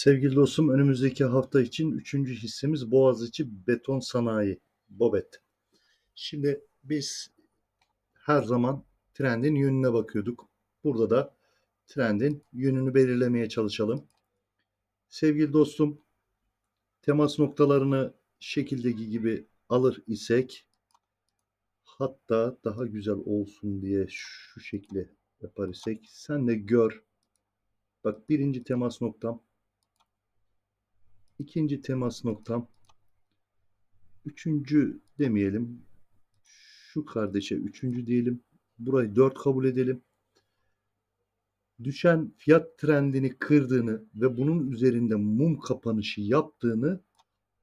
Sevgili dostum önümüzdeki hafta için üçüncü hissemiz Boğaziçi Beton Sanayi, BOBET. Şimdi biz her zaman trendin yönüne bakıyorduk. Burada da trendin yönünü belirlemeye çalışalım. Sevgili dostum temas noktalarını şekildeki gibi alır isek hatta daha güzel olsun diye şu şekli yapar isek sen de gör. Bak birinci temas noktam İkinci temas noktam. Üçüncü demeyelim. Şu kardeşe üçüncü diyelim. Burayı dört kabul edelim. Düşen fiyat trendini kırdığını ve bunun üzerinde mum kapanışı yaptığını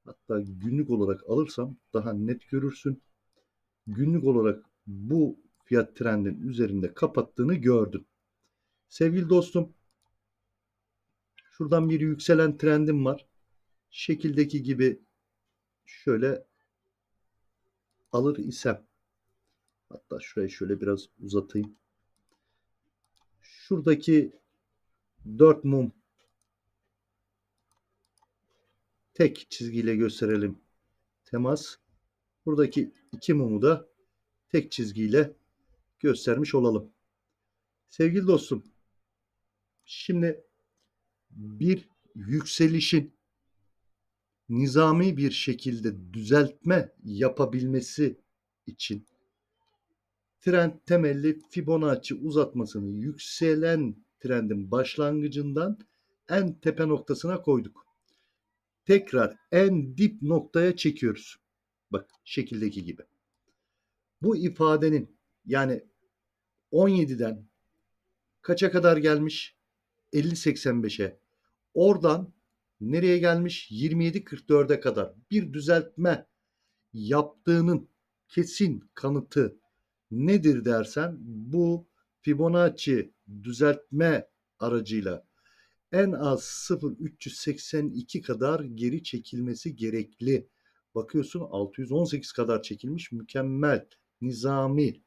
hatta günlük olarak alırsam daha net görürsün. Günlük olarak bu fiyat trendin üzerinde kapattığını gördüm. Sevgili dostum şuradan bir yükselen trendim var şekildeki gibi şöyle alır isem hatta şurayı şöyle biraz uzatayım. Şuradaki dört mum tek çizgiyle gösterelim temas. Buradaki iki mumu da tek çizgiyle göstermiş olalım. Sevgili dostum, şimdi bir yükselişin nizami bir şekilde düzeltme yapabilmesi için trend temelli Fibonacci uzatmasını yükselen trendin başlangıcından en tepe noktasına koyduk. Tekrar en dip noktaya çekiyoruz. Bak şekildeki gibi. Bu ifadenin yani 17'den kaça kadar gelmiş? 50-85'e. Oradan nereye gelmiş? 27.44'e kadar bir düzeltme yaptığının kesin kanıtı nedir dersen bu Fibonacci düzeltme aracıyla en az 0.382 kadar geri çekilmesi gerekli. Bakıyorsun 618 kadar çekilmiş mükemmel nizami.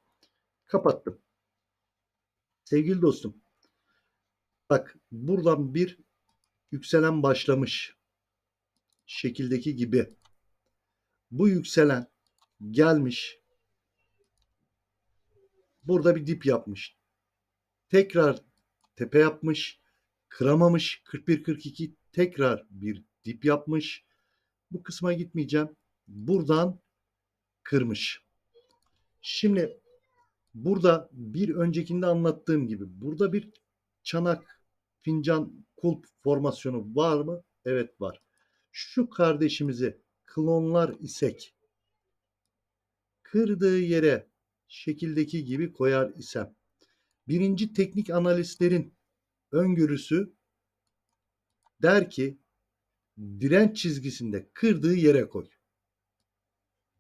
Kapattım. Sevgili dostum bak buradan bir yükselen başlamış. Şekildeki gibi. Bu yükselen gelmiş. Burada bir dip yapmış. Tekrar tepe yapmış. kıramamış. 41-42 tekrar bir dip yapmış. Bu kısma gitmeyeceğim. Buradan kırmış. Şimdi burada bir öncekinde anlattığım gibi burada bir çanak, fincan, kulp formasyonu var mı? Evet var. Şu kardeşimizi klonlar isek kırdığı yere şekildeki gibi koyar isem birinci teknik analistlerin öngörüsü der ki direnç çizgisinde kırdığı yere koy.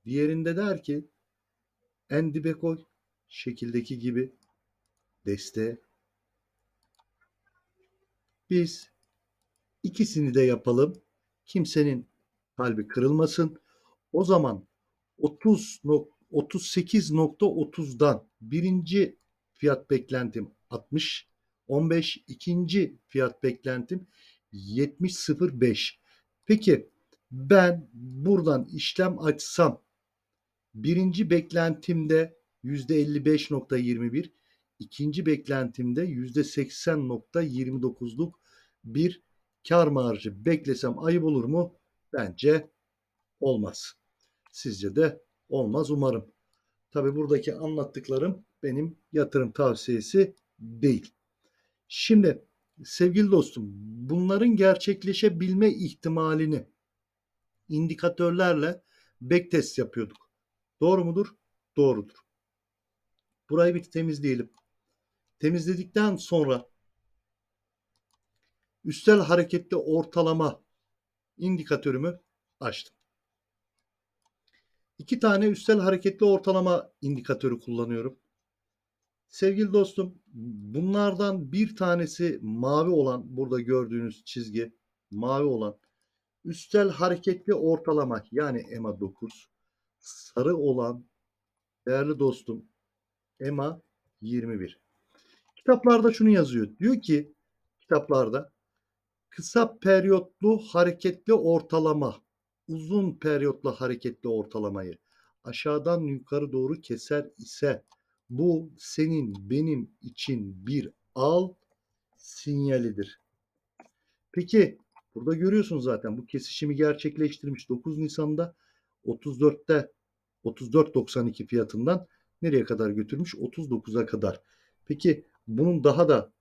Diğerinde der ki en dibe koy şekildeki gibi desteğe. Biz ikisini de yapalım. Kimsenin kalbi kırılmasın. O zaman 30 nok- 38.30'dan birinci fiyat beklentim 60 15 ikinci fiyat beklentim 70.05. Peki ben buradan işlem açsam birinci beklentimde %55.21 ikinci beklentimde %80.29'luk bir kar marjı beklesem ayıp olur mu? Bence olmaz. Sizce de olmaz umarım. Tabi buradaki anlattıklarım benim yatırım tavsiyesi değil. Şimdi sevgili dostum bunların gerçekleşebilme ihtimalini indikatörlerle backtest yapıyorduk. Doğru mudur? Doğrudur. Burayı bir temizleyelim. Temizledikten sonra üstel hareketli ortalama indikatörümü açtım. İki tane üstel hareketli ortalama indikatörü kullanıyorum. Sevgili dostum, bunlardan bir tanesi mavi olan, burada gördüğünüz çizgi mavi olan üstel hareketli ortalama yani EMA 9, sarı olan değerli dostum EMA 21. Kitaplarda şunu yazıyor. Diyor ki kitaplarda kısa periyotlu hareketli ortalama uzun periyotlu hareketli ortalamayı aşağıdan yukarı doğru keser ise bu senin benim için bir al sinyalidir. Peki burada görüyorsunuz zaten bu kesişimi gerçekleştirmiş 9 Nisan'da 34'te 34.92 fiyatından nereye kadar götürmüş? 39'a kadar. Peki bunun daha da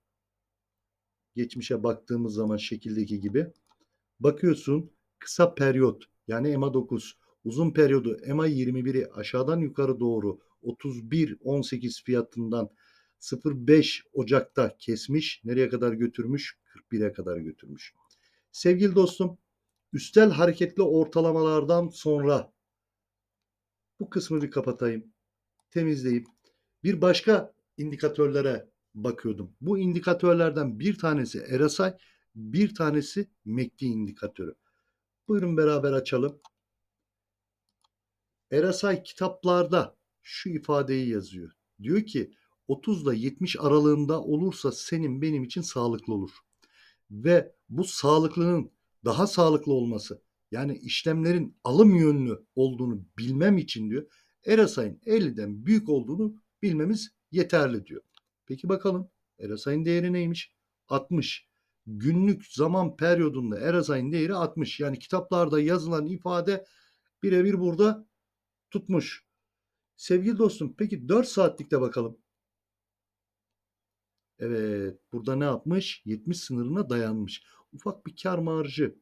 geçmişe baktığımız zaman şekildeki gibi bakıyorsun kısa periyot yani EMA 9 uzun periyodu EMA 21'i aşağıdan yukarı doğru 31.18 fiyatından 05 Ocak'ta kesmiş. Nereye kadar götürmüş? 41'e kadar götürmüş. Sevgili dostum, üstel hareketli ortalamalardan sonra bu kısmı bir kapatayım. Temizleyip bir başka indikatörlere bakıyordum. Bu indikatörlerden bir tanesi RSI, bir tanesi MACD indikatörü. Buyurun beraber açalım. Erasay kitaplarda şu ifadeyi yazıyor. Diyor ki 30 ile 70 aralığında olursa senin benim için sağlıklı olur. Ve bu sağlıklının daha sağlıklı olması yani işlemlerin alım yönlü olduğunu bilmem için diyor Erasay'ın 50'den büyük olduğunu bilmemiz yeterli diyor. Peki bakalım Erasay'ın değeri neymiş? 60 günlük zaman periyodunda Erasay'ın değeri 60. Yani kitaplarda yazılan ifade birebir burada tutmuş. Sevgili dostum peki 4 saatlikte bakalım. Evet burada ne yapmış? 70 sınırına dayanmış. Ufak bir kar marjı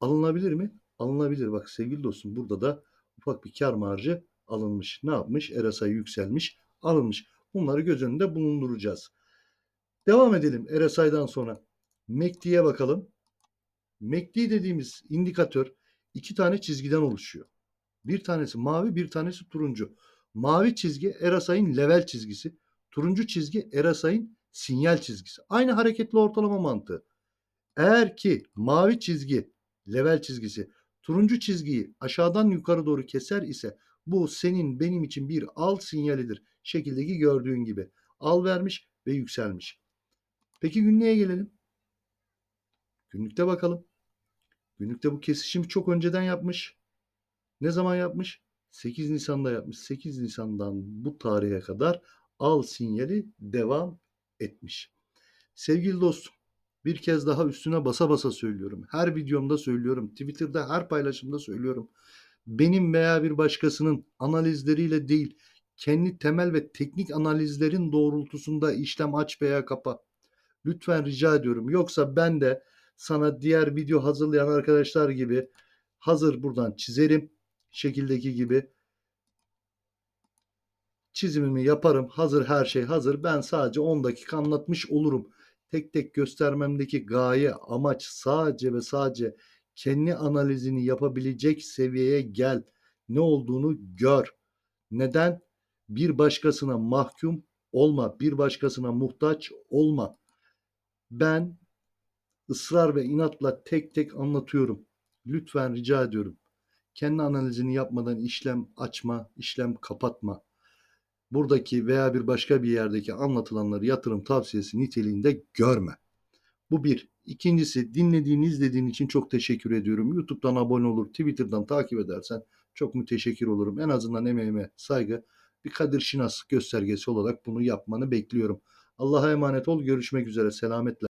alınabilir mi? Alınabilir. Bak sevgili dostum burada da ufak bir kar marjı alınmış. Ne yapmış? RSI yükselmiş, alınmış. Bunları göz önünde bulunduracağız. Devam edelim RSI'dan sonra. MACD'ye bakalım. MACD dediğimiz indikatör iki tane çizgiden oluşuyor. Bir tanesi mavi, bir tanesi turuncu. Mavi çizgi RSI'nin level çizgisi. Turuncu çizgi RSI'nin sinyal çizgisi. Aynı hareketli ortalama mantığı. Eğer ki mavi çizgi level çizgisi turuncu çizgiyi aşağıdan yukarı doğru keser ise bu senin benim için bir al sinyalidir. Şekildeki gördüğün gibi. Al vermiş ve yükselmiş. Peki günlüğe gelelim. Günlükte bakalım. Günlükte bu kesişimi çok önceden yapmış. Ne zaman yapmış? 8 Nisan'da yapmış. 8 Nisan'dan bu tarihe kadar al sinyali devam etmiş. Sevgili dostum, Bir kez daha üstüne basa basa söylüyorum. Her videomda söylüyorum. Twitter'da her paylaşımda söylüyorum. Benim veya bir başkasının analizleriyle değil, kendi temel ve teknik analizlerin doğrultusunda işlem aç veya kapa. Lütfen rica ediyorum. Yoksa ben de sana diğer video hazırlayan arkadaşlar gibi hazır buradan çizerim. Şekildeki gibi çizimimi yaparım. Hazır her şey hazır. Ben sadece 10 dakika anlatmış olurum. Tek tek göstermemdeki gaye, amaç sadece ve sadece kendi analizini yapabilecek seviyeye gel. Ne olduğunu gör. Neden? Bir başkasına mahkum olma. Bir başkasına muhtaç olma. Ben ısrar ve inatla tek tek anlatıyorum. Lütfen rica ediyorum. Kendi analizini yapmadan işlem açma, işlem kapatma. Buradaki veya bir başka bir yerdeki anlatılanları yatırım tavsiyesi niteliğinde görme. Bu bir. İkincisi dinlediğin, izlediğin için çok teşekkür ediyorum. YouTube'dan abone olur, Twitter'dan takip edersen çok müteşekkir olurum. En azından emeğime saygı bir Kadir Şinas göstergesi olarak bunu yapmanı bekliyorum. Allah'a emanet ol. Görüşmek üzere. Selametle.